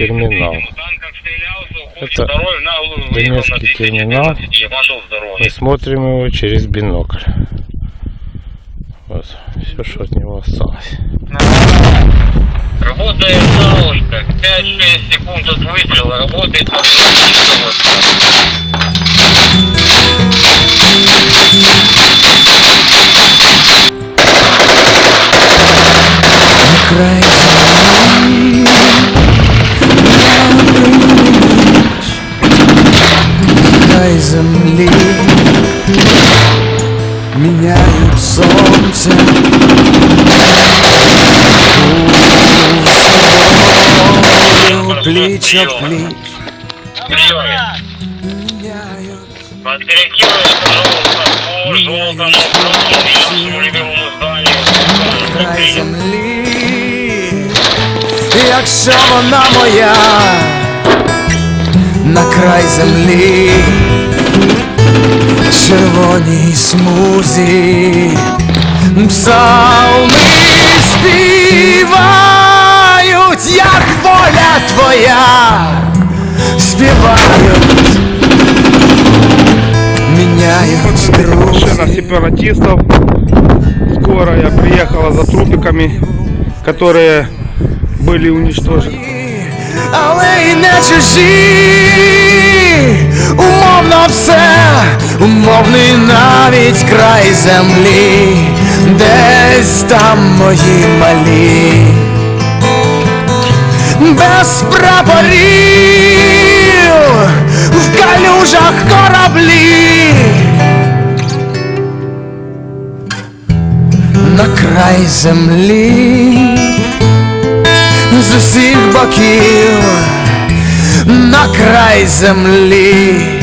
терминал. Это Донецкий терминал. Мы смотрим его через бинокль. Вот все, что от него осталось. Работает солнышко. 5-6 секунд от выстрела. Работает на Плечо плеч Приёме. Меняют Подкорректируй, пожалуйста, зданию. край землі, якщо вона моя, на край землі, червоній смузі, псалми співають, як воля твоя, співають, міняють Машина друзі. сепаратистов. Скорая приехала за трупиками, которые были уничтожены. але й не чужі, умовно все, Умовний навіть край землі, десь там мої малі, без прапорів, в калюжах кораблі. На край землі з усіх боків на край землі.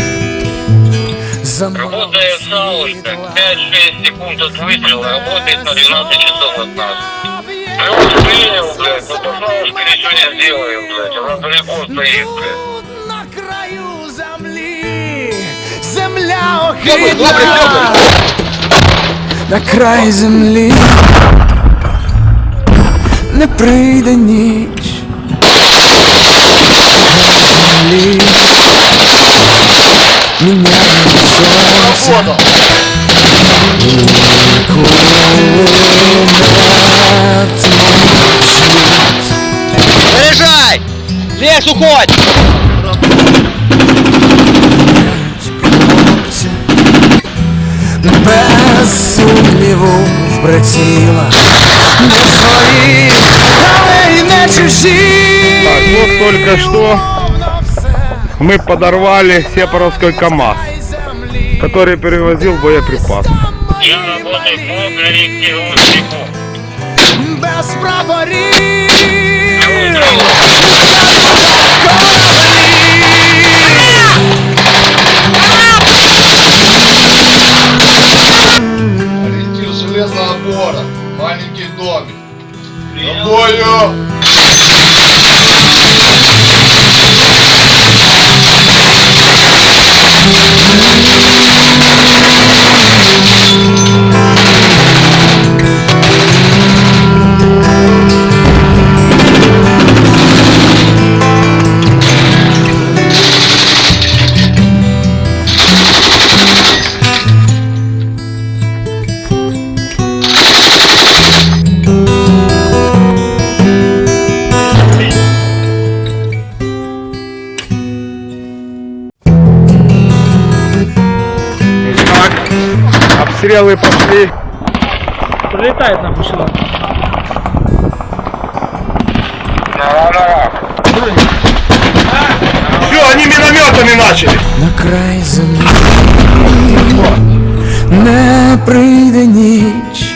Работает солнышко. 5-6 секунд от выстрела. Работает на 12 часов от нас. Плюс принял, блядь. Ну, то солнышко ничего не сделаем, блядь. Она далеко стоит, блядь. На краю землі, земля охидна. На край землі не прийде ніч. сонце. Кулемет мовчить. Заряжай! Лес, уходь! хлопці, без сумніву в прицілах, не свої, але й не чужі. Так, вот только что мы подорвали Сепаровской КАМАЗ, Который перевозил боеприпасы. Я работаю по корректировщику. Без. Ориентир железного бора. Маленький домик. За обстрелы пошли. Прилетает нам машина. Все, они минометами начали. На край землі не прийде ніч,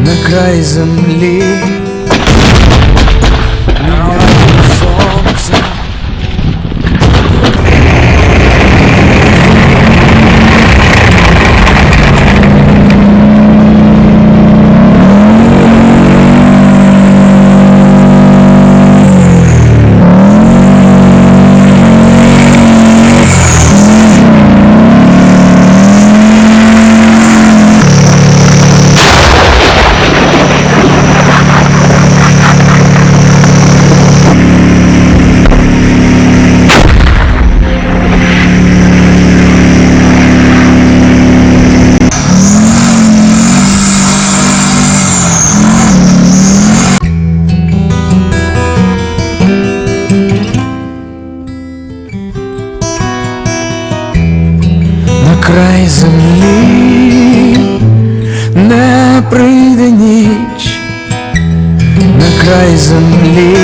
на край землі край землі, не прийде ніч, на край землі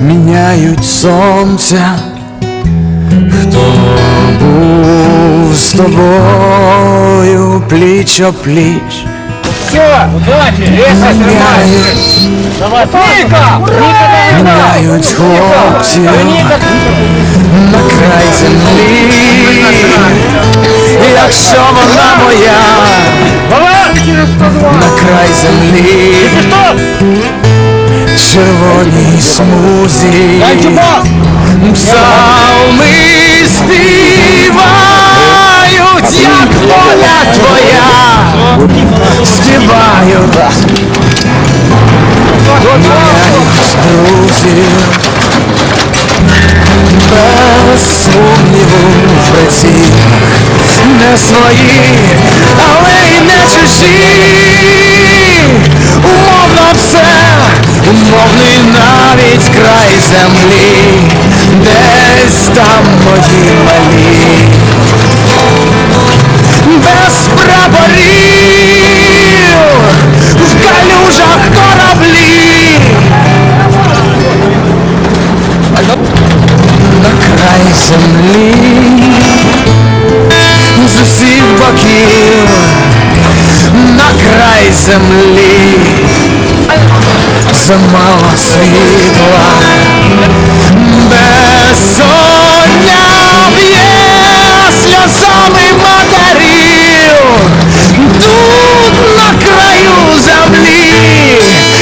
міняють сонця, хто був з тобою пліч о пліч. Міняють, міняють хлопців На край землі, якщо вона моя, на край землі, червоній смузі, псалми співають, як воля твоя, співають, міняють друзів без сумніву в працях не свої, але й не чужі. Умовно все, умовний навіть край землі, десь там мої малі, без прапорів, з усіх боків на край землі. Замало світла. Безсоння б'є сльозами матерів. Тут на краю землі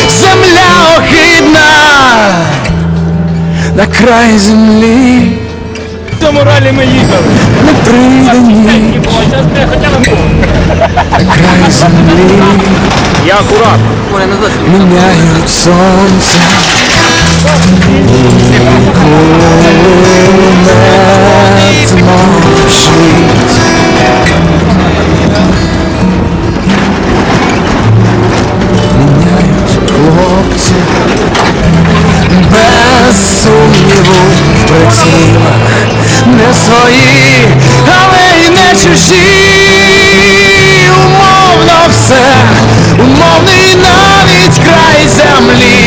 земля охидна на край землі якому ралі ми їхали? Не На край землі Я акурат. Міняють сонце. Ніколи хлопці. Без сумніву приціла не свої, але й не чужі, умовно все, умовний навіть край землі.